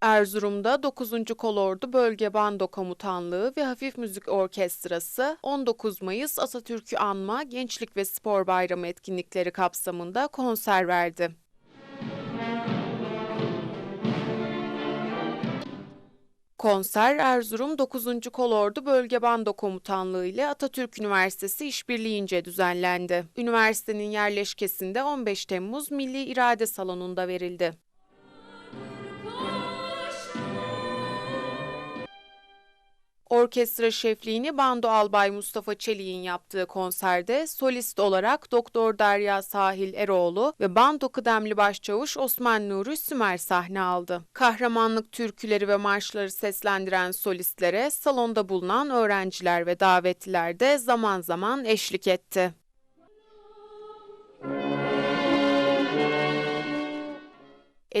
Erzurum'da 9. Kolordu Bölge Bando Komutanlığı ve Hafif Müzik Orkestrası 19 Mayıs Atatürk'ü anma Gençlik ve Spor Bayramı etkinlikleri kapsamında konser verdi. Konser Erzurum 9. Kolordu Bölge Bando Komutanlığı ile Atatürk Üniversitesi işbirliğince düzenlendi. Üniversitenin yerleşkesinde 15 Temmuz Milli İrade Salonu'nda verildi. Orkestra şefliğini Bando Albay Mustafa Çelik'in yaptığı konserde solist olarak Doktor Derya Sahil Eroğlu ve Bando kıdemli başçavuş Osman Nuri Sümer sahne aldı. Kahramanlık türküleri ve marşları seslendiren solistlere salonda bulunan öğrenciler ve davetliler de zaman zaman eşlik etti.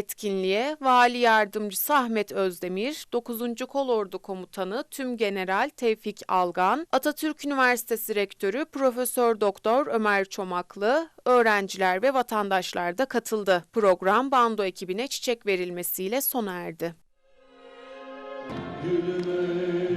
Etkinliğe Vali Yardımcısı Ahmet Özdemir, 9. Kolordu Komutanı Tüm General Tevfik Algan, Atatürk Üniversitesi Rektörü Profesör Doktor Ömer Çomaklı, öğrenciler ve vatandaşlar da katıldı. Program bando ekibine çiçek verilmesiyle sona erdi. Gülüme.